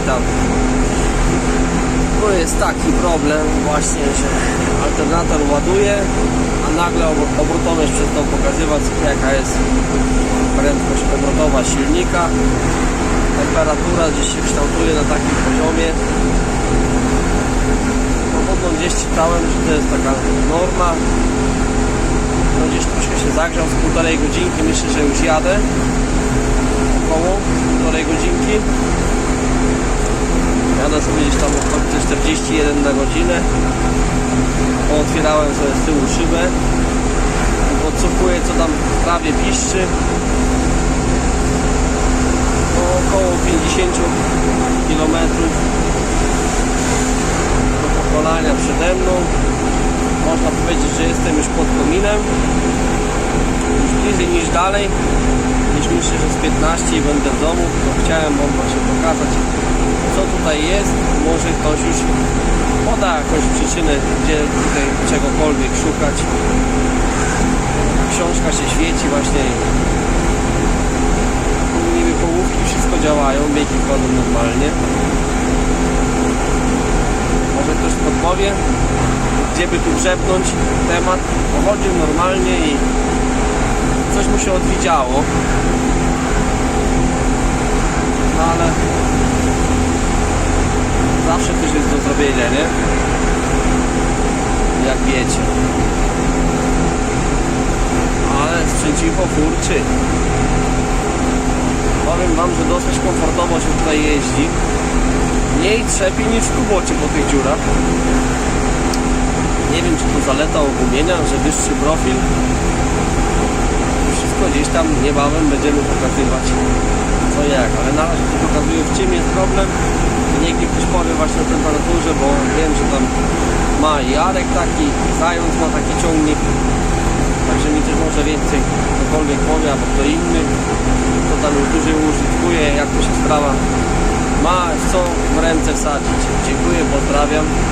witam. Tu jest taki problem właśnie, że alternator ładuje, a nagle obro- obrotowość przestał pokazywać jaka jest prędkość obrotowa silnika. Temperatura gdzieś się kształtuje na takim poziomie. Podobno gdzieś czytałem, że to jest taka norma. No gdzieś troszkę się zagrzał z półtorej godzinki, myślę, że już jadę. Około półtorej godzinki. Sobie gdzieś tam okolice 41 na godzinę. Otwierałem sobie z tyłu szybę. Odsłuchuję co tam w trawie piszczy. No, około 50 km do pokonania przede mną. Można powiedzieć, że jestem już pod kominem. Już bliżej niż dalej. Myślę, że z 15 i będę w domu. Chciałem Wam właśnie pokazać, tutaj jest. Może ktoś już poda jakąś przyczynę, gdzie tutaj czegokolwiek szukać. Książka się świeci właśnie. Niby połówki wszystko działają, biegi wchodzą normalnie. Może ktoś podpowie, gdzie by tu przepnąć temat. Pochodził normalnie i coś mu się odwidziało. No ale zawsze coś jest do zrobienia, nie? Jak wiecie. Ale sprzęciwo furczy. Powiem wam, że dosyć komfortowo się tutaj jeździ. Mniej trzepi niż w kubocie po tych dziurach. Nie wiem, czy to zaleta ogumienia, że wyższy profil. Wszystko gdzieś tam niebawem będziemy pokazywać co jak, ale na razie to pokazuję w czym jest problem. Powie właśnie o temperaturze, bo wiem, że tam ma i Arek taki, Zając ma taki ciągnik. Także mi też może więcej ktokolwiek powie, albo kto inny, kto tam już dłużej użytkuje, jak to się sprawa ma co w ręce wsadzić. Dziękuję, pozdrawiam.